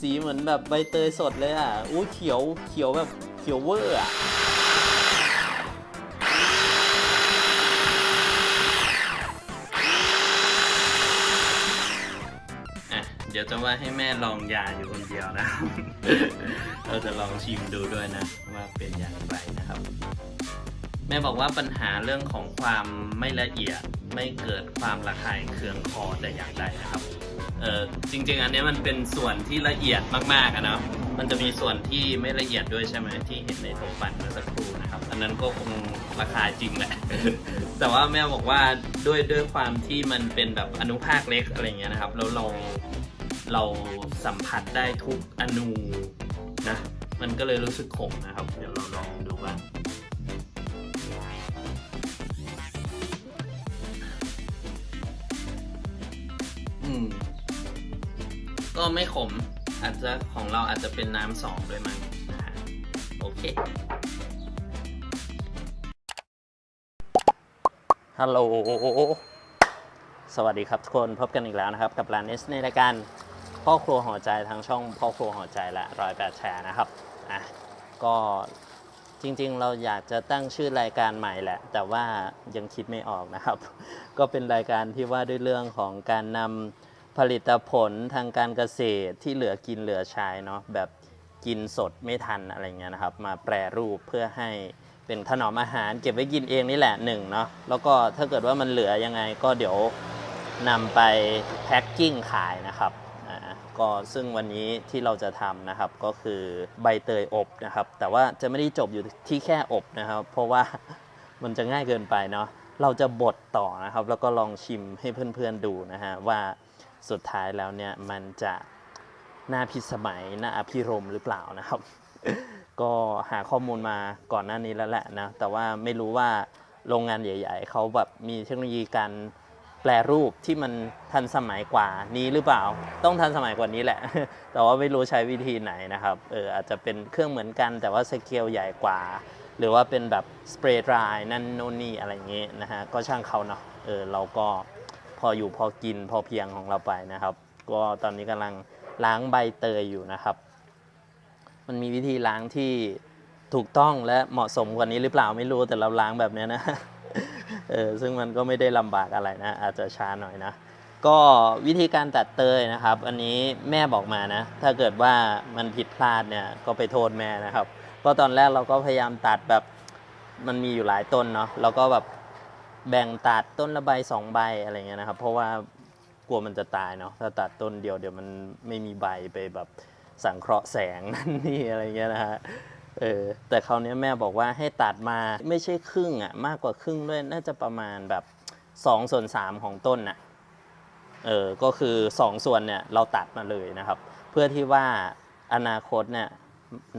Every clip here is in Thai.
สีเหมือนแบบใบเตยสดเลยอะอู้เขียวเขียวแบบเขียวเวอร์อะเดี๋ยวจะว่าให้แม่ลองยาอยู่คนเดียวนะ เราจะลองชิมดูด้วยนะ ว่าเป็นอย่างไรนะครับ แม่บอกว่าปัญหาเรื่องของความไม่ละเอียดไม่เกิดความระคายเคืองคอแต่อย่างใดนะครับ เออจริง ๆ อันนี้มันเป็นส่วนที่ละเอียดมากๆอะเนาะมันจะมีส่วนที่ไม่ละเอียดด้วยใช่ไหมที่เห็นในโถปั่นเมื่อสักครู่นะครับ อันนั้นก็คงราคาจริงแหละ แต่ว่าแม่บอกว่าด้วยด้วยความที่มันเป็นแบบอนุภาคเล็กอะไรเงี้ยนะครับ แล้วเราเราสัมผัสได้ทุกอนูนะ มันก็เลยรู้สึกขมนะครับ เดี๋ยวเราลองดูกัน ไม่ขม อาจจะของเราอาจจะเป็นน้ำสองด้วยมั้งนะฮะโอเค ฮัลโหล สวัสดีครับทุกคนพบกันอีกแล้วนะครับ กับร้านเนสในรายการพ่อครัวหัวใจทางช่องพ่อครัวหัวใจและรอยแปดแชร์นะครับ อะ ก็จริงๆ เราอยากจะตั้งชื่อรายการใหม่แหละ แต่ว่ายังคิดไม่ออกนะครับ ก็เป็นรายการที่ว่าด้วยเรื่องของการนำ ผลิตผลทางการเกษตรที่เหลือกินเหลือใช้เนาะแบบกินสดไม่ทันอะไรเงี้ยนะครับ มาแปรรูปเพื่อให้เป็นถนอมอาหารเก็บไว้กินเองนี่แหละหนึ่งเนาะแล้วก็ถ้าเกิดว่ามันเหลือยังไงก็เดี๋ยวนำไปแพ็คกิ้งขายนะครับอ่าก็ซึ่งวันนี้ที่เราจะทำนะครับก็คือใบเตยอบนะครับ แต่ว่าจะไม่ได้จบอยู่ที่แค่อบนะครับ เพราะว่ามันจะง่ายเกินไปเนาะเราจะบดต่อนะครับ แล้วก็ลองชิมให้เพื่อนๆดูนะฮะว่า สุดท้ายแล้วเนี่ยมันจะน่าพิสมัยน่าอภิรมหรือเปล่านะครับ ก็หาข้อมูลมาก่อนหน้านี้แล้วแหละนะแต่ว่าไม่รู้ว่าโรงงานใหญ่ ๆเขาแบบมีเทคโนโลยีการแปลรูปที่มันทันสมัยกว่านี้หรือเปล่า ต้องทันสมัยกว่านี้แหละ แต่ว่าไม่รู้ใช้วิธีไหนนะครับเอออาจจะเป็นเครื่องเหมือนกัน แต่ว่าสเกลใหญ่กว่า หรือว่าเป็นแบบสเปรย์ดรายนั่นโน่นนี่อะไรอย่างเงี้ยนะฮะก็ช่างเขาเนาะเออเราก็ พออยู่พอกินพอเพียงของเราไปนะครับ ก็ตอนนี้กำลังล้างใบเตยอยู่นะครับ มันมีวิธีล้างที่ถูกต้องและเหมาะสมกว่านี้หรือเปล่าไม่รู้แต่เราล้างแบบเนี้ยนะเออซึ่งมันก็ไม่ได้ลำบากอะไรนะ อาจจะช้าหน่อยนะ ก็วิธีการตัดเตยนะครับ อันนี้แม่บอกมานะ ถ้าเกิดว่ามันผิดพลาดเนี่ยก็ไปโทษแม่นะครับ เพราะตอนแรกเราก็พยายามตัดแบบมันมีอยู่หลายต้นเนาะเราก็แบบ แบ่งตัดต้นละใบสองใบอะไรเงี้ยนะครับ เพราะว่ากลัวมันจะตายเนาะถ้าตัดต้นเดียวเดี๋ยวมันไม่มีใบไปแบบสังเคราะห์แสงนั่นนี่อะไรเงี้ยนะฮะเออแต่คราวนี้แม่บอกว่าให้ตัดมาไม่ใช่ครึ่งอะมากกว่าครึ่งด้วยน่าจะประมาณแบบ2ส่วน3ของต้นน่ะเออก็คือ 2 ส่วนเนี่ยเราตัดมาเลยนะครับ เพื่อที่ว่าอนาคตเนี่ย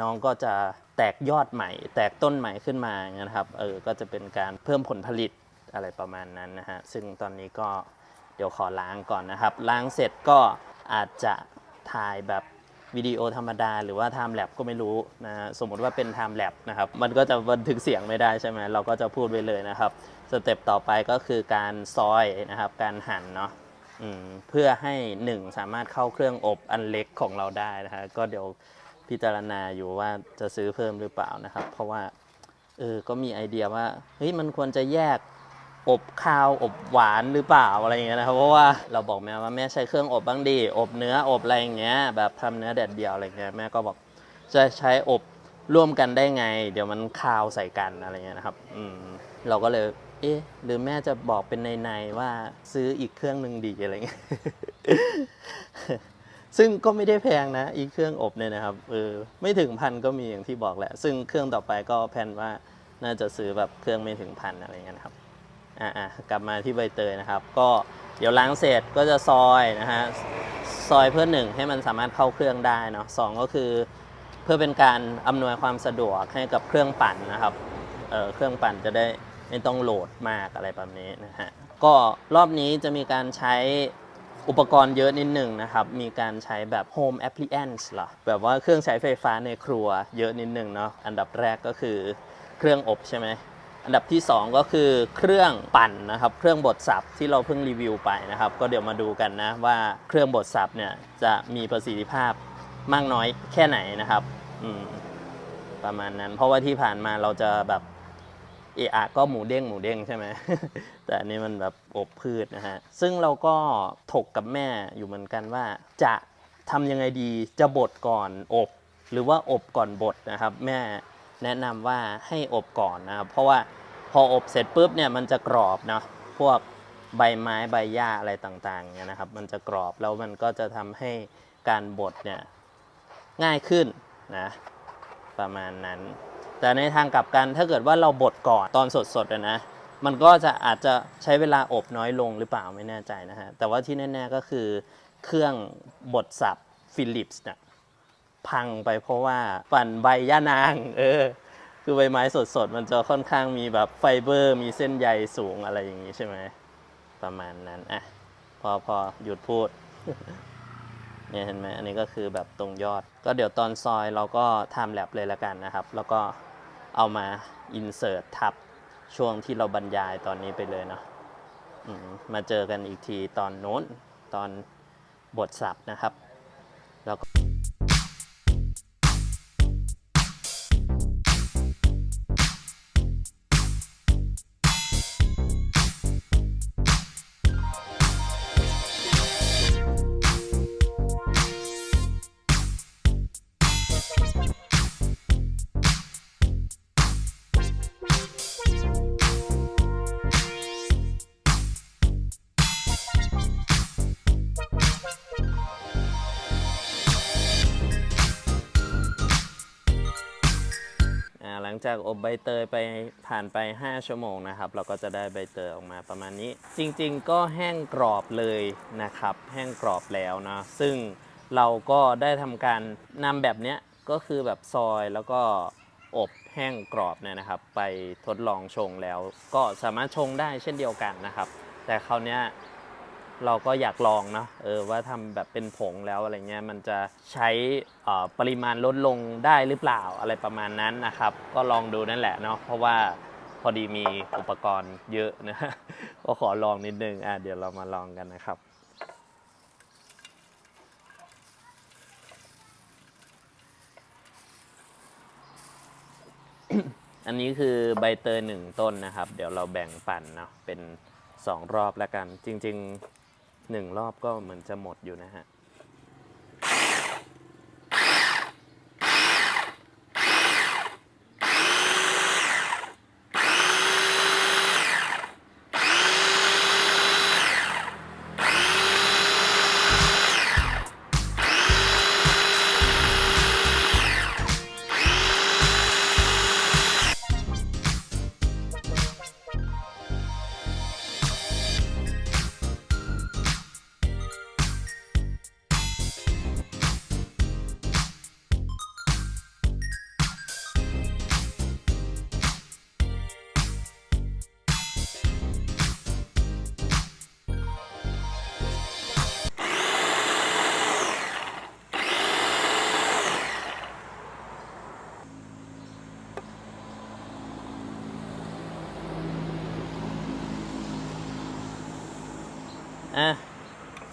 น้องก็จะแตกยอดใหม่ แตกต้นใหม่ขึ้นมานะครับเออก็จะเป็นการเพิ่มผลผลิต อะไรประมาณนั้นนะฮะ ซึ่งตอนนี้ก็เดี๋ยวขอล้างก่อนนะครับ ล้างเสร็จก็อาจจะถ่ายแบบวิดีโอธรรมดา หรือว่าไทม์แลปก็ไม่รู้นะฮะ สมมติว่าเป็นไทม์แลปนะครับ มันก็จะบันทึกเสียงไม่ได้ใช่ไหม เราก็จะพูดไปเลยนะครับ สเต็ปต่อไปก็คือการซอยนะครับ การหั่นเนาะเพื่อให้หนึ่งสามารถเข้าเครื่องอบอันเล็กของเราได้นะฮะ ก็เดี๋ยวพิจารณาอยู่ว่าจะซื้อเพิ่มหรือเปล่านะครับ เพราะว่าเออก็มีไอเดียว่าเฮ้ยมันควรจะแยก อบข้าวอบหวานหรือเปล่าอะไรอย่างเงี้ยนะครับเพราะว่าเราบอกแม่ว่าแม่ใช้เครื่องอบบ้างดีอบเนื้ออบอะไรอย่างเงี้ยแบบทำเนื้อแดดเดียวอะไรเงี้ยแม่ก็บอกจะใช้อบร่วมกันได้ไง เดี๋ยวมันคาวใส่กันอะไรเงี้ยนะครับอืมเราก็เลยเอ๊ะหรือแม่จะบอกเป็นในๆว่าซื้ออีกเครื่องหนึ่งดีอะไรเงี้ยซึ่งก็ไม่ได้แพงนะ อีกเครื่องอบเนี่ยนะครับเออไม่ถึงพันก็มีอย่างที่บอกแหละ ซึ่งเครื่องต่อไปก็แพนว่าน่าจะซื้อแบบเครื่องไม่ถึงพันอะไรเงี้ยนะครับ อะอะกลับมาที่ใบเตยนะครับ ก็เดี๋ยวล้างเสร็จก็จะซอยนะฮะ ซอยเพื่อหนึ่งให้มันสามารถเข้าเครื่องได้เนาะสองก็คือเพื่อเป็นการอำนวยความสะดวกให้กับเครื่องปั่นนะครับ เออเครื่องปั่นจะได้ไม่ต้องโหลดมากอะไรแบบนี้นะฮะ ก็รอบนี้จะมีการใช้อุปกรณ์เยอะนิดหนึ่งนะครับ มีการใช้แบบ home appliance หรอ แบบว่าเครื่องใช้ไฟฟ้าในครัวเยอะนิดหนึ่งเนาะ อันดับแรกก็คือเครื่องอบใช่ไหม อันดับที่ 2 ก็คือเครื่องปั่นนะครับ เครื่องบดสับที่เราเพิ่งรีวิวไปนะครับ ก็เดี๋ยวมาดูกันนะว่าเครื่องบดสับเนี่ยจะมีประสิทธิภาพมากน้อยแค่ไหนนะครับประมาณนั้น เพราะว่าที่ผ่านมาเราจะแบบเอะอะก็หมูเด้งหมูเด้งใช่ไหมแต่อันนี้มันแบบอบพืชนะฮะซึ่งเราก็ถกกับแม่อยู่เหมือนกันว่า จะทำยังไงดีจะบดก่อนอบ หรือว่าอบก่อนบดนะครับ แม่ แนะนำว่าให้อบก่อนนะครับเพราะว่าพออบเสร็จปุ๊บเนี่ยมันจะกรอบเนาะพวกใบไม้ใบหญ้าอะไรต่างๆเนี่ยนะครับ มันจะกรอบแล้วมันก็จะทำให้การบดเนี่ยง่ายขึ้นนะประมาณนั้น แต่ในทางกลับกันถ้าเกิดว่าเราบดก่อนตอนสดๆนะมันก็จะอาจจะใช้เวลาอบน้อยลงหรือเปล่าไม่แน่ใจนะฮะแต่ว่าที่แน่ๆก็คือเครื่องบดสับฟิลิปส์เนี่ย พังไปเพราะว่าปั่นใบย่านาง เออ คือใบไม้สดๆ มันจะค่อนข้างมีแบบไฟเบอร์ มีเส้นใยสูงอะไรอย่างนี้ใช่ไหม ประมาณนั้น อะ พอพอหยุดพูด เนี่ยเห็นไหมอันนี้ก็คือแบบตรงยอด ก็เดี๋ยวตอนซอยเราก็ทำแลบเลยละกันนะครับ แล้วก็เอามาอินเสิร์ตทับช่วงที่เราบรรยายตอนนี้ไปเลยเนาะมมาเจอกันอีกทีตอนโน้นตอนบทสับนะครับ แล้วก็ หลังจากอบใบเตยไปผ่านไป 5 ชั่วโมงนะครับ เราก็จะได้ใบเตยออกมาประมาณนี้ จริงๆ ก็แห้งกรอบเลยนะครับ แห้งกรอบแล้วนะซึ่งเราก็ได้ทำการนำแบบเนี้ยก็คือแบบซอยแล้วก็อบแห้งกรอบเนี่ยนะครับ ไปทดลองชงแล้ว ก็สามารถชงได้เช่นเดียวกันนะครับ แต่คราวเนี้ย เราก็อยากลองเนาะเออว่าทำแบบเป็นผงแล้วอะไรเงี้ยมันจะใช้ปริมาณลดลงได้หรือเปล่าอะไรประมาณนั้นนะครับ ก็ลองดูนั่นแหละเนาะเพราะว่าพอดีมีอุปกรณ์เยอะนะก็ขอลองนิดนึงอะเดี๋ยวเรามาลองกันนะครับอันนี้คือใบเตยหนึ่งต้นนะครับ เดี๋ยวเราแบ่งปั่นเนาะเป็นสองรอบแล้วกัน จริง ๆ หนึ่งรอบก็เหมือนจะหมดอยู่นะฮะอะ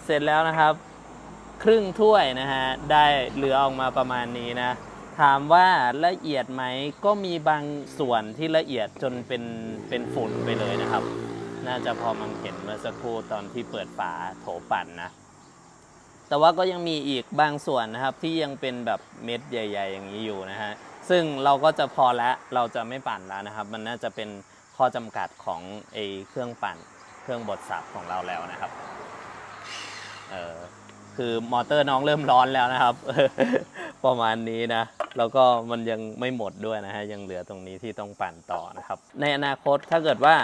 เสร็จแล้วนะครับ ครึ่งถ้วยนะฮะได้เหลือออกมาประมาณนี้นะ ถามว่าละเอียดไหมก็มีบางส่วนที่ละเอียดจนเป็นเป็นฝุ่นไปเลยนะครับ น่าจะพอมังเห็นเมื่อสักครู่ตอนที่เปิดฝาโถปั่นนะ แต่ว่าก็ยังมีอีกบางส่วนนะครับที่ยังเป็นแบบเม็ดใหญ่ ๆ อย่างนี้อยู่นะฮะซึ่งเราก็จะพอแล้วเราจะไม่ปั่นแล้วนะครับ มันน่าจะเป็นข้อจำกัดของไอเครื่องปั่น เครื่องบดสับของเราแล้วนะครับ เออคือมอเตอร์น้องเริ่มร้อนแล้วนะครับ ประมาณนี้นะ แล้วก็มันยังไม่หมดด้วยนะฮะ ยังเหลือตรงนี้ที่ต้องปั่นต่อนะครับ ในอนาคตถ้าเกิดว่า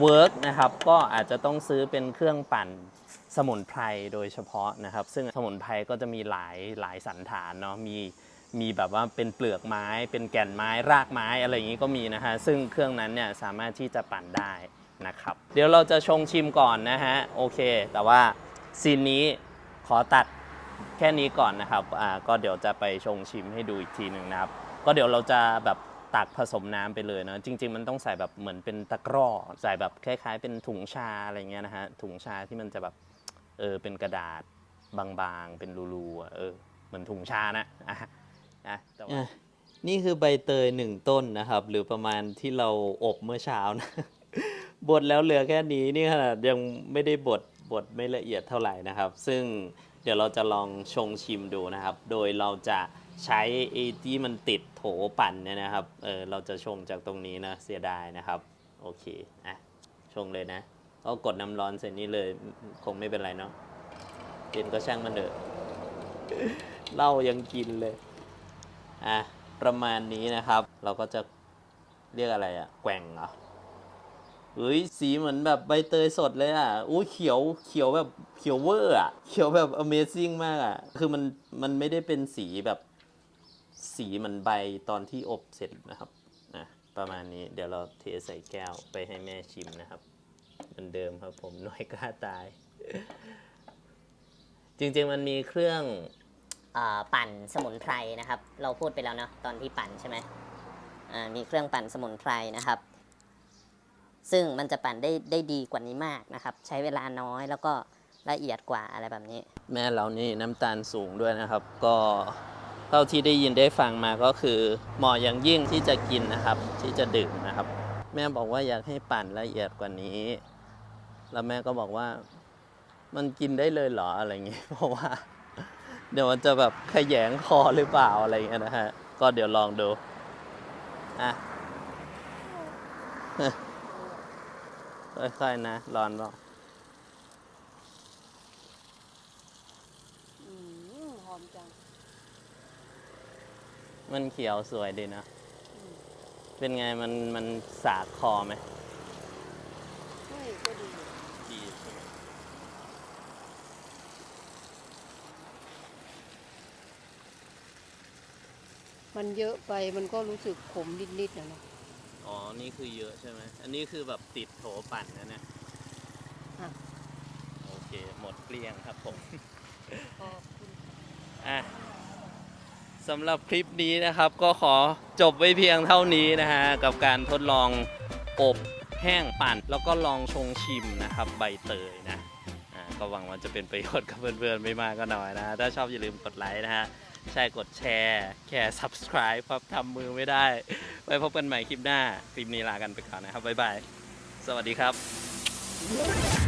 เวิร์กนะครับก็อาจจะต้องซื้อเป็นเครื่องปั่นสมุนไพรโดยเฉพาะนะครับ ซึ่งสมุนไพรก็จะมีหลายหลายสันฐานเนาะมีมีแบบว่าเป็นเปลือกไม้ เป็นแก่นไม้รากไม้อะไรอย่างนี้ก็มีนะฮะซึ่งเครื่องนั้นเนี่ยสามารถที่จะปั่นได้นะครับ เดี๋ยวเราจะชงชิมก่อนนะฮะโอเค แต่ว่า ซีนนี้ขอตัดแค่นี้ก่อนนะครับอ่าก็เดี๋ยวจะไปชงชิมให้ดูอีกทีหนึ่งนะครับ ก็เดี๋ยวเราจะแบบตักผสมน้ำไปเลยนะจริง ๆ มันต้องใส่แบบเหมือนเป็นตะกร้อใส่แบบคล้าย ๆ เป็นถุงชาอะไรเงี้ยนะฮะถุงชาที่มันจะแบบเออเป็นกระดาษบางๆ เป็นรูๆเออเหมือนถุงชานะอะอะแต่ว่านี่คือใบเตยหนึ่งต้นนะครับ หรือประมาณที่เราอบเมื่อเช้านะบดแล้วเหลือแค่นี้นี่ขนาดยังไม่ได้บด บดไม่ละเอียดเท่าไหร่นะครับ ซึ่งเดี๋ยวเราจะลองชงชิมดูนะครับ โดยเราจะใช้ไอ้ที่มันติดโถปั่นเนี่ยนะครับ เออเราจะชงจากตรงนี้นะเสียดายนะครับ โอเคอะชงเลยนะเอากดน้ำร้อนเสร็จนี้เลยคงไม่เป็นไรเนาะเย็นก็ช่างมันเถอะเหล้ายังกินเลยอะประมาณนี้นะครับ เราก็จะเรียกอะไรอะแกว่งเหรอ เฮ้ยสีเหมือนแบบใบเตยสดเลยอะอู้เขียวเขียวแบบเขียวเวอร์อะเขียวแบบ Amazing มากอะ คือมันมันไม่ได้เป็นสีแบบสีเหมือนใบตอนที่อบเสร็จนะครับอะประมาณนี้เดี๋ยวเราเทใส่แก้วไปให้แม่ชิมนะครับเหมือนเดิมครับผมน้อยกล้าตาย จริงๆมันมีเครื่องเอ่อปั่นสมุนไพรนะครับ เราพูดไปแล้วเนาะตอนที่ปั่นใช่ไหมอ่ามีเครื่องปั่นสมุนไพรนะครับ ซึ่งมันจะปั่นได้ได้ดีกว่านี้มากนะครับ ใช้เวลาน้อยแล้วก็ละเอียดกว่าอะไรแบบนี้ แม่เรานี่น้ำตาลสูงด้วยนะครับ ก็เท่าที่ได้ยินได้ฟังมาก็คือเหมาะอย่างยิ่งที่จะกินนะครับ ที่จะดื่มนะครับ แม่บอกว่าอยากให้ปั่นละเอียดกว่านี้ แล้วแม่ก็บอกว่ามันกินได้เลยเหรออะไรเงี้ยเพราะว่า เดี๋ยวมันจะแบบขยงคอหรือเปล่าอะไรเงี้ยนะฮะก็เดี๋ยวลองดูอะ ค่อยๆนะ ร้อนเปล่าอืมหอมจัง มันเขียวสวยดีนะเป็นไงมันมันสากคอไหมเฮ้ยก็ดีดีใช่ไหมมันเยอะไปมันก็รู้สึกขมนิดๆนะเนาะ อ๋อ นี่คือเยอะใช่ไหม อันนี้คือแบบติดโถปั่นนะเนี่ยอะโอเค หมดเกลี้ยงครับผมขอบคุณอะสำหรับคลิปนี้นะครับก็ขอจบไว้เพียงเท่านี้นะฮะ กับการทดลองอบแห้งปั่น แล้วก็ลองชงชิมนะครับ ใบเตยนะอ่าก็หวังว่าจะเป็นประโยชน์กับเพื่อนๆ ไม่มากก็น้อยนะ ถ้าชอบอย่าลืมกดไลค์นะฮะ ใช่กดแชร์แค่ subscribe ครับทำมือไม่ได้ ไว้พบกันใหม่คลิปหน้า คลิปนี้ลากันไปก่อนนะครับ บ๊ายบาย สวัสดีครับ